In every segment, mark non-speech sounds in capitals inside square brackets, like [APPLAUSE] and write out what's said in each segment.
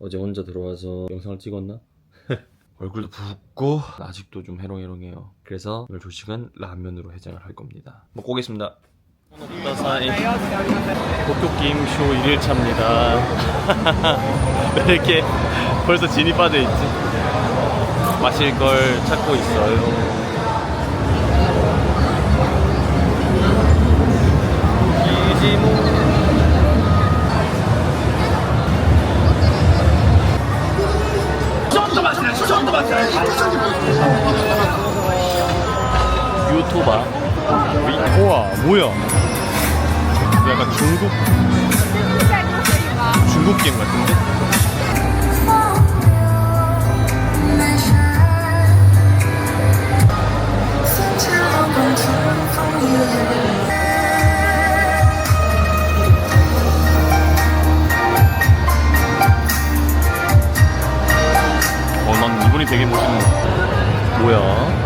어제 혼자 들어와서 영상을 찍었나? [LAUGHS] 얼굴도 붓고 아직도 좀 해롱해롱해요. 그래서 오늘 조식은 라면으로 해장을 할 겁니다. 먹고 오겠습니다. 도쿄 게임쇼 1일차입니다. 왜 이렇게 벌써 진이 빠져 있지? 마실 걸 찾고 있어요. 이지모 ' 유토바 우와 뭐야? 약간 중국 중국 게임 같은데? 어 난 이분이 되게 멋있는 뭐야 '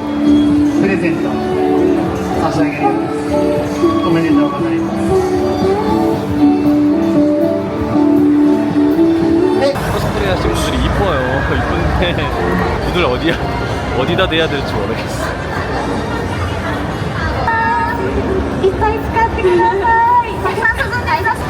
코스프레 하신 분들이 이뻐요. 이쁜데 누들 어디야 어디다 대야 될지 모르겠어. いっぱい使ってください。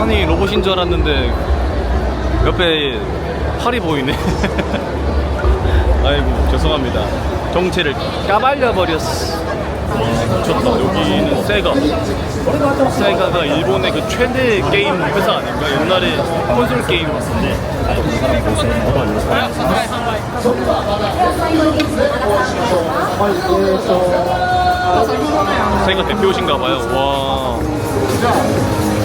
아니, 로봇인 줄 알았는데 옆에 팔이 보이네. [LAUGHS] 아이고 죄송합니다. 정체를 까발려 버렸어. 미쳤다. 여기는 세가. 세가가 일본의 그 최대 게임 회사 아닌가? 옛날에 콘솔 게임 같은데. 세가 대표신가 봐요. 와.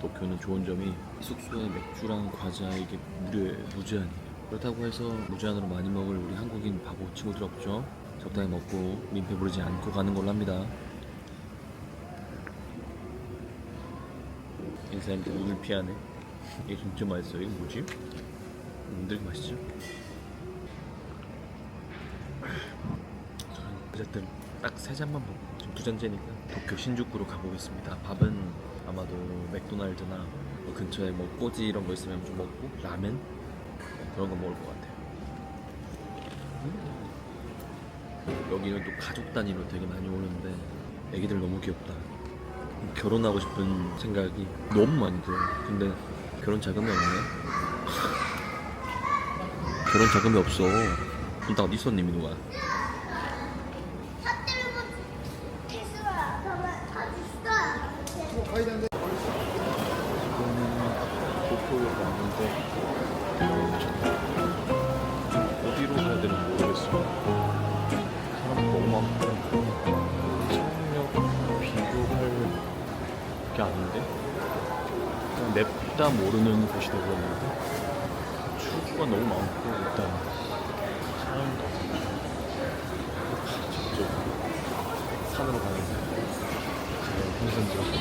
도쿄는 좋은 점이 숙소에 맥주랑 과자 이게 무료예요. 무제한이에요. 그렇다고 해서 무제한으로 많이 먹을 우리 한국인 바보 친구들 없죠? 적당히 먹고 민폐 부르지 않고 가는 걸로 합니다. 인사님들 눈을 피하네. 이게 진짜 맛있어요. 이거 뭐지? 음, 되게 맛있죠? 어쨌든 딱 세 잔만 먹고 지금 두 잔째니까 도쿄 신주쿠로 가보겠습니다. 밥은 아마도 맥도날드나 뭐 근처에 뭐 꼬지 이런 거 있으면 좀 먹고 라면 뭐 그런 거 먹을 것 같아요. 음. 여기는 또 가족 단위로 되게 많이 오는데 애기들 너무 귀엽다. 결혼하고 싶은 생각이 너무 많이 들어요. 근데 결혼 자금이 없네. 결혼 자금이 없어. 그럼 다 어디 있어, 님이 누가? 냅다 모르는 곳이 되버렸는데 출구가 너무 많고 일단 사람도 직접 산으로 가는 게 제가 혼선스럽고